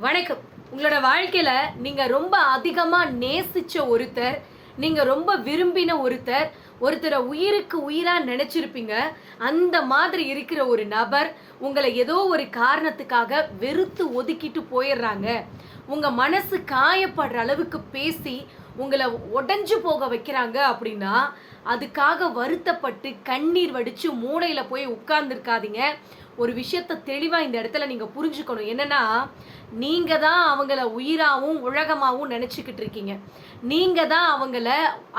வணக்கம். உங்களோட வாழ்க்கையில நீங்க ரொம்ப அதிகமா நேசிச்ச ஒருத்தர் நீங்க ரொம்ப விரும்பின ஒருத்தர் ஒருத்தரை உயிருக்கு உயிரா நினைச்சிருப்பீங்க. அந்த மாதிரி இருக்கிற ஒரு நபர் உங்களை ஏதோ ஒரு காரணத்துக்காக வெறுத்து ஒதுக்கிட்டு போயிடுறாங்க. உங்க மனசு காயப்படுற அளவுக்கு பேசி உங்களை உடஞ்சு போக வைக்கிறாங்க அப்படின்னா அதுக்காக வருத்தப்பட்டு கண்ணீர் வடிச்சு மூளையில போய் உட்கார்ந்துருக்காதீங்க. ஒரு விஷயத்த தெளிவாக இந்த இடத்துல நீங்கள் புரிஞ்சுக்கணும். என்னன்னா நீங்கள் தான் அவங்கள உயிராகவும் உலகமாகவும் நினச்சிக்கிட்டு இருக்கீங்க. நீங்கள் தான் அவங்கள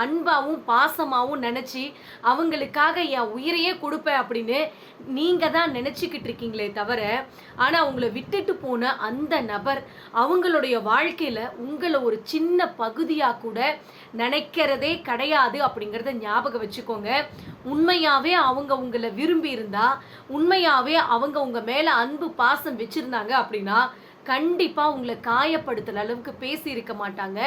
அன்பாகவும் பாசமாகவும் நினச்சி அவங்களுக்காக என் உயிரையே கொடுப்பேன் அப்படின்னு நீங்கள் தான் நினச்சிக்கிட்டு இருக்கீங்களே தவிர ஆனால் உங்களை விட்டுட்டு போன அந்த நபர் அவங்களுடைய வாழ்க்கையில் உங்களை ஒரு சின்ன பகுதியாக கூட நினைக்கிறதே கிடையாது அப்படிங்கிறத ஞாபகம் வச்சுக்கோங்க. உண்மையாகவே அவங்க உங்களை விரும்பி இருந்தா உண்மையாகவே அவங்க உங்கள் மேலே அன்பு பாசம் வச்சுருந்தாங்க அப்படின்னா கண்டிப்பாக உங்களை காயப்படுத்துகிற அளவுக்கு பேசியிருக்க மாட்டாங்க.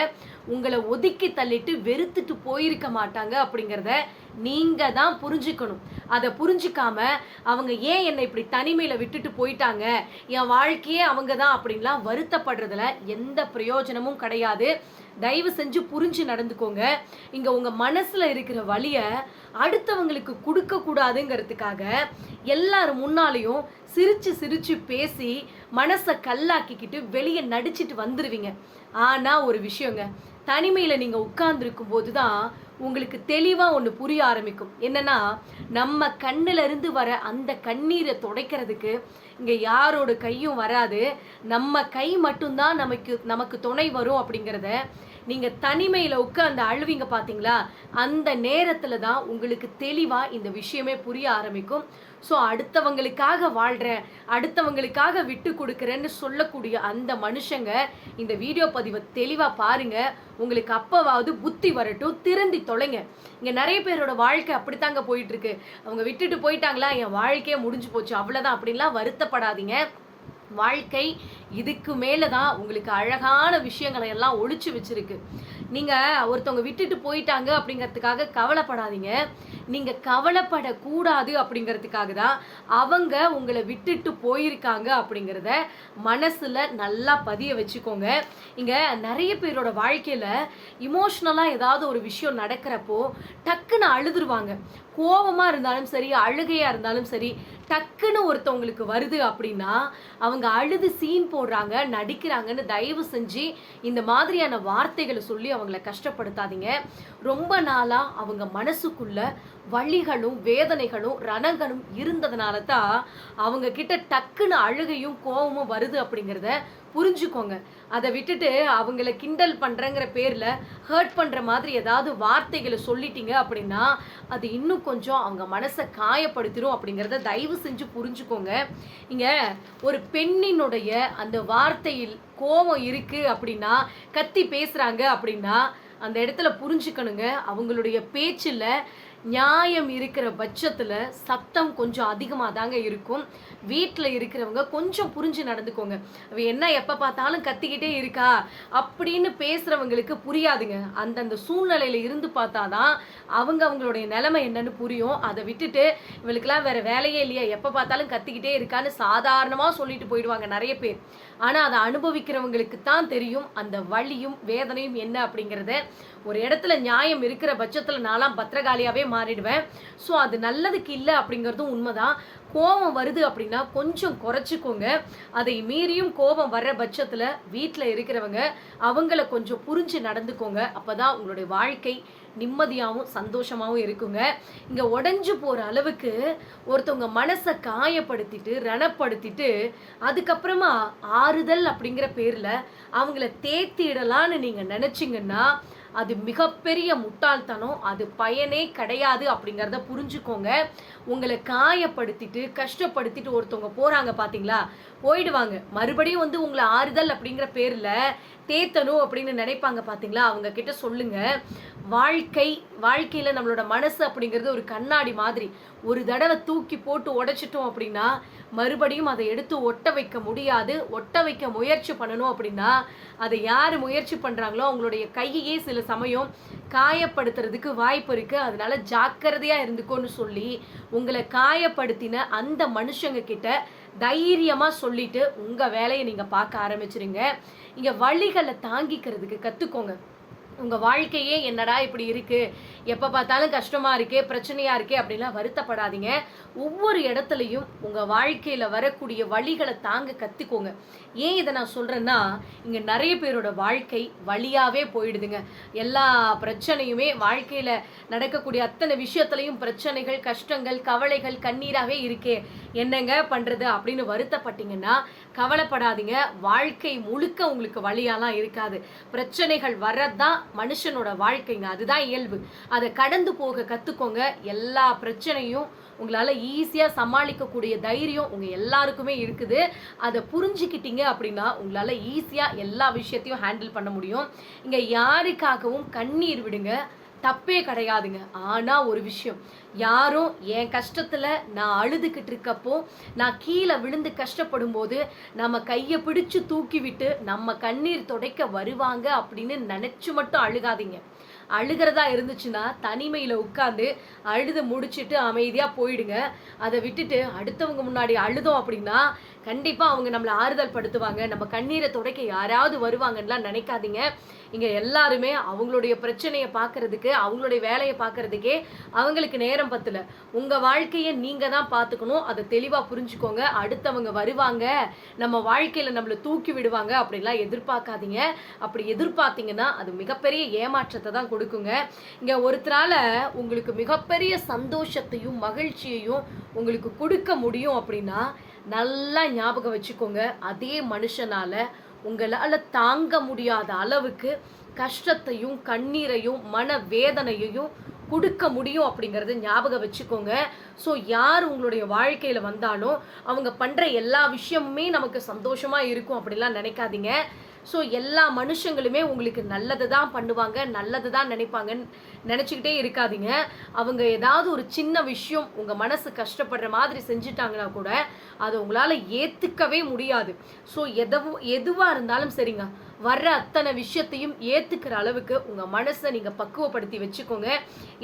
உங்களை ஒதுக்கி தள்ளிட்டு வெறுத்துட்டு போயிருக்க மாட்டாங்க அப்படிங்கிறத நீங்கள் தான் புரிஞ்சுக்கணும். அதை புரிஞ்சுக்காம அவங்க ஏன் என்னை இப்படி தனிமையில் விட்டுட்டு போயிட்டாங்க? என் வாழ்க்கையே அவங்க தான் அப்படின்லாம் வருத்தப்படுறதுல எந்த பிரயோஜனமும் கிடையாது. தயவு செஞ்சு புரிஞ்சு நடந்துக்கோங்க. இங்க உங்க மனசுல இருக்கிற வழியை அடுத்தவங்களுக்கு கொடுக்க கூடாதுங்கிறதுக்காக எல்லாரும் முன்னாலையும் சிரிச்சு சிரிச்சு பேசி மனசை கல்லாக்கிக்கிட்டு வெளியே நடிச்சிட்டு வந்துடுவீங்க ஆனா ஒரு விஷயங்க தனிமையில நீங்க உட்கார்ந்துருக்கும் போதுதான் உங்களுக்கு தெளிவா ஒன்று புரிய ஆரம்பிக்கும். என்னன்னா நம்ம கண்ணிலிருந்து வர அந்த கண்ணீரை துடைக்கிறதுக்கு இங்கே யாரோட கையும் வராது. நம்ம கை மட்டும்தான் நமக்கு நமக்கு துணை வரும் அப்படிங்கிறத நீங்க தனிமையில அந்த அழுவிங்க பார்த்தீங்களா அந்த நேரத்துல தான் உங்களுக்கு தெளிவாக இந்த விஷயமே புரிய ஆரம்பிக்கும். ஸோ அடுத்தவங்களுக்காக வாழ்கிறேன் அடுத்தவங்களுக்காக விட்டு கொடுக்குறேன்னு சொல்லக்கூடிய அந்த மனுஷங்க இந்த வீடியோ பதிவை தெளிவாக பாருங்க. உங்களுக்கு அப்பவாவது புத்தி வரட்டும் திருந்தி தொலைங்க. இங்கே நிறைய பேரோட வாழ்க்கை அப்படித்தாங்க போயிட்டுருக்கு. அவங்க விட்டுட்டு போயிட்டாங்களா? என் வாழ்க்கையே முடிஞ்சு போச்சு அவ்வளோதான் அப்படின்லாம் வருத்தப்படாதீங்க. வாழ்க்கை இதுக்கு மேலே தான் உங்களுக்கு அழகான விஷயங்களை எல்லாம் ஒழிச்சு வச்சிருக்கு. நீங்கள் ஒருத்தவங்க விட்டுட்டு போயிட்டாங்க அப்படிங்கிறதுக்காக கவலைப்படாதீங்க. நீங்கள் கவலைப்படக்கூடாது அப்படிங்கிறதுக்காக தான் அவங்க உங்களை விட்டுட்டு போயிருக்காங்க அப்படிங்கிறத மனசில் நல்லா பதிய வச்சுக்கோங்க. இங்கே நிறைய பேரோட வாழ்க்கையில் இமோஷ்னலாக ஏதாவது ஒரு விஷயம் நடக்கிறப்போ டக்குன்னு அழுதுருவாங்க. கோபமாக இருந்தாலும் சரி அழுகையாக இருந்தாலும் சரி டக்குன்னு ஒருத்தவங்களுக்கு வருது அப்படின்னா அவங்க அழுது சீன் போடுறாங்க நடிக்கிறாங்கன்னு தயவு செஞ்சு இந்த மாதிரியான வார்த்தைகளை சொல்லி அவங்கள கஷ்டப்படுத்தாதீங்க. ரொம்ப நாளாக அவங்க மனசுக்குள்ள வழிகளும் வேதனைகளும் ரணங்களும் இருந்ததுனால தான் அவங்க கிட்ட டக்குன்னு அழுகையும் கோவமும் வருது அப்படிங்கிறத புரிஞ்சுக்கோங்க. அதை விட்டுட்டு அவங்கள கிண்டல் பண்ணுறங்கிற பேரில் ஹர்ட் பண்ணுற மாதிரி ஏதாவது வார்த்தைகளை சொல்லிட்டீங்க அப்படின்னா அது இன்னும் கொஞ்சம் அவங்க மனசை காயப்படுத்திடும் அப்படிங்கிறத தயவு செஞ்சு புரிஞ்சுக்கோங்க. இங்கே ஒரு பெண்ணினுடைய அந்த வார்த்தையில் கோபம் இருக்குது அப்படின்னா கத்தி பேசுகிறாங்க அப்படின்னா அந்த இடத்துல புரிஞ்சுக்கணுங்க. அவங்களுடைய பேச்சில் நியாயம் இருக்கிற பட்சத்தில் சத்தம் கொஞ்சம் அதிகமாக தாங்க இருக்கும். வீட்டில் இருக்கிறவங்க கொஞ்சம் புரிஞ்சு நடந்துக்கோங்க. அவள் என்ன எப்போ பார்த்தாலும் கத்திக்கிட்டே இருக்கா? அப்படின்னு பேசுகிறவங்களுக்கு புரியாதுங்க. அந்தந்த சூழ்நிலையில் இருந்து பார்த்தா தான் அவங்க அவங்களுடைய நிலைமை என்னன்னு புரியும். அதை விட்டுட்டு இவளுக்கெல்லாம் வேறு வேலையே இல்லையா. எப்போ பார்த்தாலும் கத்திக்கிட்டே இருக்கான்னு சாதாரணமாக சொல்லிட்டு போயிடுவாங்க நிறைய பேர். ஆனால் அதை அனுபவிக்கிறவங்களுக்கு தான் தெரியும் அந்த வழியும் வேதனையும் என்ன அப்படிங்கிறத. ஒரு இடத்துல நியாயம் இருக்கிற பட்சத்தில் நான்லாம் பத்திரகாளியாகவே மாறிடுவேன். ஸோ அது நல்லதுக்கு இல்லை அப்படிங்கிறதும் உண்மைதான். கோபம் வருது அப்படின்னா கொஞ்சம் குறைச்சிக்கோங்க. அதை மீறியும் கோபம் வர்ற பட்சத்தில் வீட்டில் இருக்கிறவங்க அவங்கள கொஞ்சம் புரிஞ்சு நடந்துக்கோங்க. அப்போ தான் உங்களுடைய வாழ்க்கை நிம்மதியாகவும் சந்தோஷமாகவும் இருக்குங்க. இங்கே உடஞ்சு போகிற அளவுக்கு ஒருத்தவங்க மனசை காயப்படுத்திட்டு ரணப்படுத்திட்டு அதுக்கப்புறமா ஆறுதல் அப்படிங்கிற பேரில் அவங்கள தேத்திடலான்னு நீங்கள் நினச்சிங்கன்னா அது மிகப்பெரிய முட்டாள்தனம் அது பயனே கிடையாது அப்படிங்கிறத புரிஞ்சுக்கோங்க. உங்களை காயப்படுத்திட்டு கஷ்டப்படுத்திட்டு ஒருத்தவங்க போறாங்க பார்த்தீங்களா போயிடுவாங்க. மறுபடியும் வந்து உங்களை ஆறுதல் அப்படிங்கிற பேர்ல தேத்தணும் அப்படின்னு நினைப்பாங்க பார்த்தீங்களா அவங்க கிட்ட சொல்லுங்க. வாழ்க்கை வாழ்க்கையில் நம்மளோட மனசு அப்படிங்கிறது ஒரு கண்ணாடி மாதிரி. ஒரு தடவை தூக்கி போட்டு உடைச்சிட்டோம் அப்படின்னா மறுபடியும் அதை எடுத்து ஒட்ட வைக்க முடியாது. ஒட்ட வைக்க முயற்சி பண்ணணும் அப்படின்னா அதை யார் முயற்சி பண்ணுறாங்களோ அவங்களுடைய கையையே சில சமயம் காயப்படுத்துறதுக்கு வாய்ப்பு இருக்குது அதனால ஜாக்கிரதையாக இருந்துக்கோன்னு சொல்லி உங்களை காயப்படுத்தின அந்த மனுஷங்க கிட்ட தைரியமாக சொல்லிட்டு உங்கள் வேலையை நீங்கள் பார்க்க ஆரம்பிச்சிருங்க. இங்கே வழிகளை தாங்கிக்கிறதுக்கு கற்றுக்கோங்க உங்கள் வாழ்க்கையே என்னடா இப்படி இருக்குது எப்போ பார்த்தாலும் கஷ்டமாக இருக்கே பிரச்சனையாக இருக்கே அப்படின்லாம் வருத்தப்படாதீங்க. ஒவ்வொரு இடத்துலையும் உங்கள் வாழ்க்கையில் வரக்கூடிய வழிகளை தாங்க கற்றுக்கோங்க ஏன் இதை நான் சொல்கிறேன்னா இங்கே நிறைய பேரோட வாழ்க்கை வழியாகவே போயிடுதுங்க. எல்லா பிரச்சனையுமே வாழ்க்கையில் நடக்கக்கூடிய அத்தனை விஷயத்துலையும் பிரச்சனைகள் கஷ்டங்கள் கவலைகள் கண்ணீராகவே இருக்கே. என்னங்க பண்ணுறது அப்படின்னு வருத்தப்பட்டீங்கன்னா கவலைப்படாதீங்க. வாழ்க்கை முழுக்க உங்களுக்கு வழியாலாம் இருக்காது. பிரச்சனைகள் வர்றதுதான் மனுஷனோட வாழ்க்கைங்க. அதுதான் இயல்பு. அதை கடந்து போக கற்றுக்கோங்க எல்லா பிரச்சனையும் உங்களால் ஈஸியாக சமாளிக்கக்கூடிய தைரியம் உங்கள் எல்லாருக்குமே இருக்குது. அதை புரிஞ்சுக்கிட்டீங்க அப்படின்னா உங்களால் ஈஸியாக எல்லா விஷயத்தையும் ஹேண்டில் பண்ண முடியும். இங்கே யாருக்காகவும் கண்ணீர் விடுங்க. தப்பே கிடையாதுங்க. ஆனால் ஒரு விஷயம். யாரும் என் கஷ்டத்தில் நான் அழுதுகிட்டு இருக்கப்போ நான் கீழே விழுந்து கஷ்டப்படும் போது நம்ம கையை பிடிச்சு தூக்கி விட்டு நம்ம கண்ணீர் துடைக்க வருவாங்க அப்படின்னு நினச்சி மட்டும் அழுகாதீங்க. அழுகிறதா இருந்துச்சுன்னா தனிமையில் உட்காந்து அழுது முடிச்சுட்டு அமைதியாக போயிடுங்க. அதை விட்டுட்டு அடுத்தவங்க முன்னாடி அழுதோம் அப்படின்னா கண்டிப்பாக அவங்க நம்மளை ஆறுதல் படுத்துவாங்க. நம்ம கண்ணீரை துடைக்க யாராவது வருவாங்கன்னுலாம் நினைக்காதீங்க. இங்கே எல்லாருமே அவங்களுடைய பிரச்சனையை பார்க்கறதுக்கு அவங்களுடைய வேலையை பார்க்கறதுக்கே அவங்களுக்கு நேரம் பத்தல. உங்கள் வாழ்க்கையை நீங்கள் தான் பார்த்துக்கணும். அதை தெளிவாக புரிஞ்சுக்கோங்க. அடுத்தவங்க வருவாங்க. நம்ம வாழ்க்கையில் நம்மளை தூக்கி விடுவாங்க. அப்படிலாம் எதிர்பார்க்காதீங்க. அப்படி எதிர்பார்த்தீங்கன்னா அது மிகப்பெரிய ஏமாற்றத்தை தான் கொடுக்குங்க. இங்கே ஒருத்தரால உங்களுக்கு மிகப்பெரிய சந்தோஷத்தையும் மகிழ்ச்சியையும் உங்களுக்கு கொடுக்க முடியும் அப்படின்னா நல்லா ஞாபகம் வச்சுக்கோங்க. அதே மனுஷனால உங்களால் தாங்க முடியாத அளவுக்கு கஷ்டத்தையும் கண்ணீரையும் மன வேதனையையும் கொடுக்க முடியும் அப்படிங்கறத ஞாபகம் வச்சுக்கோங்க. ஸோ யார் உங்களுடைய வாழ்க்கையில் வந்தாலும் அவங்க பண்ணுற எல்லா விஷயமுமே நமக்கு சந்தோஷமாக இருக்கும் அப்படிலாம் நினைக்காதீங்க. ஸோ எல்லா மனுஷங்களுமே உங்களுக்கு நல்லது தான் பண்ணுவாங்க நல்லது தான் நினைப்பாங்கன்னு நினச்சிக்கிட்டே இருக்காதீங்க. அவங்க ஏதாவது ஒரு சின்ன விஷயம் உங்கள் மனசு கஷ்டப்படுற மாதிரி செஞ்சுட்டாங்கன்னா கூட அதை உங்களால் ஏற்றுக்கவே முடியாது. ஸோ எதவும் எதுவாக இருந்தாலும் சரிங்க. வர்ற அத்தனை விஷயத்தையும் ஏற்றுக்கிற அளவுக்கு உங்கள் மனசை நீங்கள் பக்குவப்படுத்தி வச்சுக்கோங்க.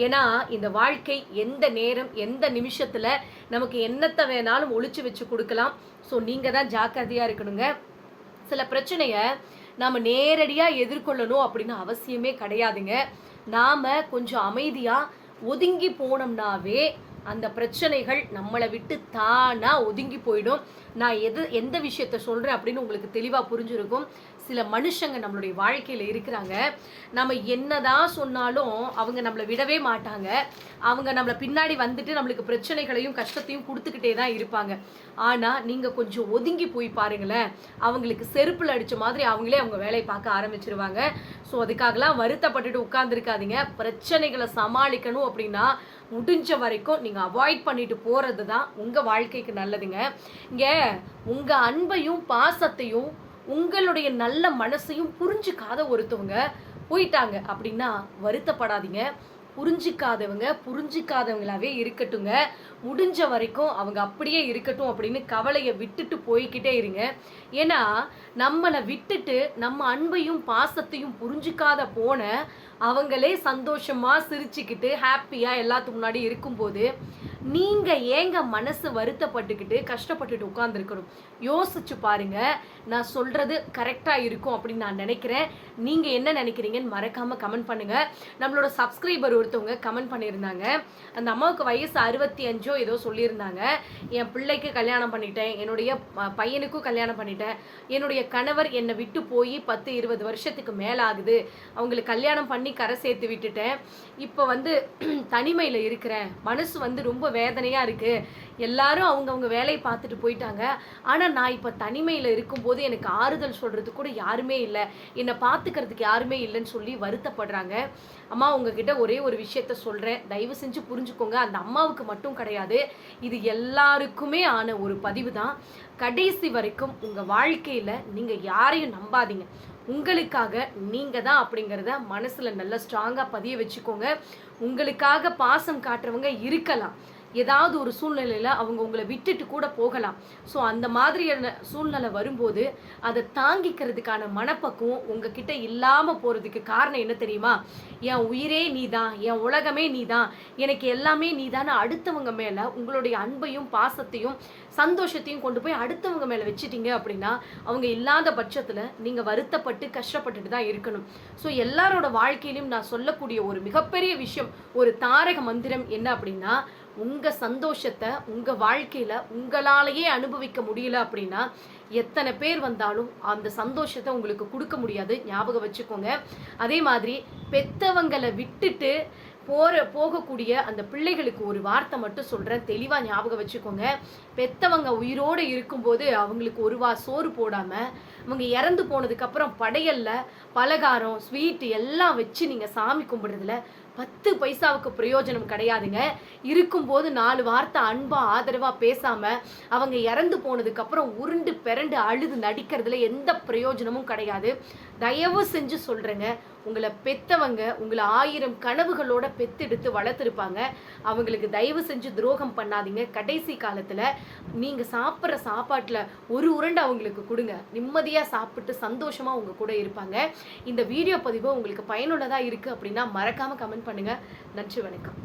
ஏன்னா இந்த வாழ்க்கை எந்த நேரம் எந்த நிமிஷத்தில் நமக்கு என்னத்தை வேணாலும் ஒழிச்சு வச்சு கொடுக்கலாம். ஸோ நீங்கள் தான் ஜாக்கிரதையாக இருக்கணுங்க. சில பிரச்சனையை நாம் நேரடியாக எதிர்கொள்ளணும் அப்படின்னு அவசியமே கிடையாதுங்க. நாம் கொஞ்சம் அமைதியாக ஒதுங்கி போனோம்னாவே அந்த பிரச்சனைகள் நம்மளை விட்டு தானாக ஒதுங்கி போயிடும். நான் எது எந்த விஷயத்த சொல்கிறேன் அப்படின்னு உங்களுக்கு தெளிவாக புரிஞ்சிருக்கும். சில மனுஷங்க நம்மளுடைய வாழ்க்கையில் இருக்கிறாங்க. நம்ம என்னதான் சொன்னாலும் அவங்க நம்மளை விடவே மாட்டாங்க. அவங்க நம்மளை பின்னாடி வந்துட்டு நம்மளுக்கு பிரச்சனைகளையும் கஷ்டத்தையும் கொடுத்துக்கிட்டே தான் இருப்பாங்க. ஆனால் நீங்கள் கொஞ்சம் ஒதுங்கி போய் பாருங்களேன். அவங்களுக்கு செருப்பில் அடித்த மாதிரி அவங்களே அவங்க வேலையை பார்க்க ஆரம்பிச்சிருவாங்க. ஸோ அதுக்காகலாம் வருத்தப்பட்டுட்டு உட்காந்துருக்காதீங்க பிரச்சனைகளை சமாளிக்கணும் அப்படின்னா முடிஞ்ச வரைக்கும் நீங்கள் அவாய்ட் பண்ணிட்டு போகிறது தான் உங்கள் வாழ்க்கைக்கு நல்லதுங்க. இங்கே உங்கள் அன்பையும் பாசத்தையும் உங்களுடைய நல்ல மனசையும் புரிஞ்சுக்காத ஒருத்தவங்க போயிட்டாங்க அப்படின்னா வருத்தப்படாதீங்க. புரிஞ்சிக்காதவங்க புரிஞ்சிக்காதவங்களாவே இருக்கட்டுங்க. முடிஞ்ச வரைக்கும் அவங்க அப்படியே இருக்கட்டும் அப்படின்னு கவலையை விட்டுட்டு போய்கிட்டே இருங்க. ஏன்னா நம்மளை விட்டுட்டு நம்ம அன்பையும் பாசத்தையும் புரிஞ்சிக்காத போன அவங்களே சந்தோஷமாக சிரிச்சுக்கிட்டு ஹாப்பியாக எல்லாத்துக்கு முன்னாடி இருக்கும்போது நீங்கள் ஏங்க மனசு வருத்தப்பட்டுக்கிட்டு கஷ்டப்பட்டுட்டு உட்காந்துருக்கணும் யோசிச்சு பாருங்க. நான் சொல்றது கரெக்டாக இருக்கும் அப்படின்னு நான் நினைக்கிறேன். நீங்க என்ன நினைக்கிறீங்கன்னு மறக்காம கமெண்ட் பண்ணுங்க. நம்மளோட சப்ஸ்கிரைபர் ஒருத்தவங்க கமெண்ட் பண்ணியிருந்தாங்க. அந்த அம்மாவுக்கு வயசு அறுபத்தி அஞ்சோ ஏதோ சொல்லியிருந்தாங்க. என் பிள்ளைக்கு கல்யாணம் பண்ணிட்டேன். என்னுடைய பையனுக்கும் கல்யாணம் பண்ணிட்டேன். என்னுடைய கணவர் என்னை விட்டு போய் பத்து இருபது வருஷத்துக்கு மேல ஆகுது அவங்களுக்கு கல்யாணம் பண்ணி கரை சேர்த்து விட்டுட்டேன். இப்போ வந்து தனிமையில் இருக்கிறேன். மனசு வந்து ரொம்ப வேதனையாக இருக்குது எல்லாரும் அவங்கவுங்க வேலையை பார்த்துட்டு போயிட்டாங்க. ஆனால் நான் இப்போ தனிமையில் இருக்கும்போது எனக்கு ஆறுதல் சொல்கிறது கூட யாருமே இல்லை. என்னை பார்த்துக்கிறதுக்கு யாருமே இல்லைன்னு சொல்லி வருத்தப்படுறாங்க. அம்மா உங்ககிட்ட ஒரே ஒரு விஷயத்த சொல்கிறேன் தயவு செஞ்சு புரிஞ்சுக்கோங்க. அந்த அம்மாவுக்கு மட்டும் கிடையாது. இது எல்லாருக்குமே ஆன ஒரு பதிவு தான். கடைசி வரைக்கும் உங்கள் வாழ்க்கையில் நீங்கள் யாரையும் நம்பாதீங்க. உங்களுக்காக நீங்கள் தான் அப்படிங்கிறத மனசில் நல்லா ஸ்ட்ராங்காக பதிய வச்சுக்கோங்க. உங்களுக்காக பாசம் காட்டுறவங்க இருக்கலாம். ஏதாவது ஒரு சூழ்நிலையில் அவங்க உங்களை விட்டுட்டு கூட போகலாம். ஸோ அந்த மாதிரியான சூழ்நிலை வரும்போது அதை தாங்கிக்கிறதுக்கான மனப்பக்குவம் உங்ககிட்ட இல்லாமல் போகிறதுக்கு காரணம் என்ன தெரியுமா? என் உயிரே நீ தான் என் உலகமே நீ தான் எனக்கு எல்லாமே நீ அடுத்தவங்க மேலே உங்களுடைய அன்பையும் பாசத்தையும் சந்தோஷத்தையும் கொண்டு போய் அடுத்தவங்க மேலே வச்சுட்டீங்க அப்படின்னா அவங்க இல்லாத பட்சத்தில் நீங்கள் வருத்தப்பட்டு கஷ்டப்பட்டுட்டு தான் இருக்கணும். ஸோ எல்லாரோட வாழ்க்கையிலும் நான் சொல்லக்கூடிய ஒரு மிகப்பெரிய விஷயம் ஒரு தாரக மந்திரம் என்ன அப்படின்னா உங்கள் சந்தோஷத்தை உங்கள் வாழ்க்கையில் உங்களாலேயே அனுபவிக்க முடியல அப்படின்னா எத்தனை பேர் வந்தாலும் அந்த சந்தோஷத்தை உங்களுக்கு கொடுக்க முடியாது. ஞாபகம் வச்சுக்கோங்க. அதே மாதிரி பெத்தவங்களை விட்டுட்டு போகிற போகக்கூடிய அந்த பிள்ளைகளுக்கு ஒரு வார்த்தை மட்டும் சொல்கிறேன் தெளிவாக ஞாபகம் வச்சுக்கோங்க. பெத்தவங்க உயிரோடு இருக்கும்போது அவங்களுக்கு ஒரு வா சோறு போடாமல் அவங்க இறந்து போனதுக்கப்புறம் படையலில் பலகாரம் ஸ்வீட்டு எல்லாம் வச்சு நீங்கள் சாமி கும்பிடுறதுல பத்து பைசாவுக்கு பிரயோஜனம் கிடையாதுங்க. இருக்கும்போது நாலு வார்த்தை அன்பா ஆதரவா பேசாம அவங்க இறந்து போனதுக்கு அப்புறம் உருண்டு பிறண்டு அழுது நடிக்கிறதுல எந்த பிரயோஜனமும் கிடையாது. தயவு செஞ்சு சொல்றேங்க. உங்களை பெத்தவங்க உங்களை ஆயிரம் கனவுகளோட பெத்தெடுத்து வளர்த்துருப்பாங்க. அவங்களுக்கு தயவு செஞ்சு துரோகம் பண்ணாதீங்க. கடைசி காலத்தில் நீங்கள் சாப்பிட்ற சாப்பாட்டில் ஒரு உருண்டை அவங்களுக்கு கொடுங்க. நிம்மதியாக சாப்பிட்டு சந்தோஷமாக உங்கள் கூட இருப்பாங்க. இந்த வீடியோ பதிவு உங்களுக்கு பயனுள்ளதாக இருக்குது அப்படின்னா மறக்காமல் கமெண்ட் பண்ணுங்கள் நன்றி வணக்கம்.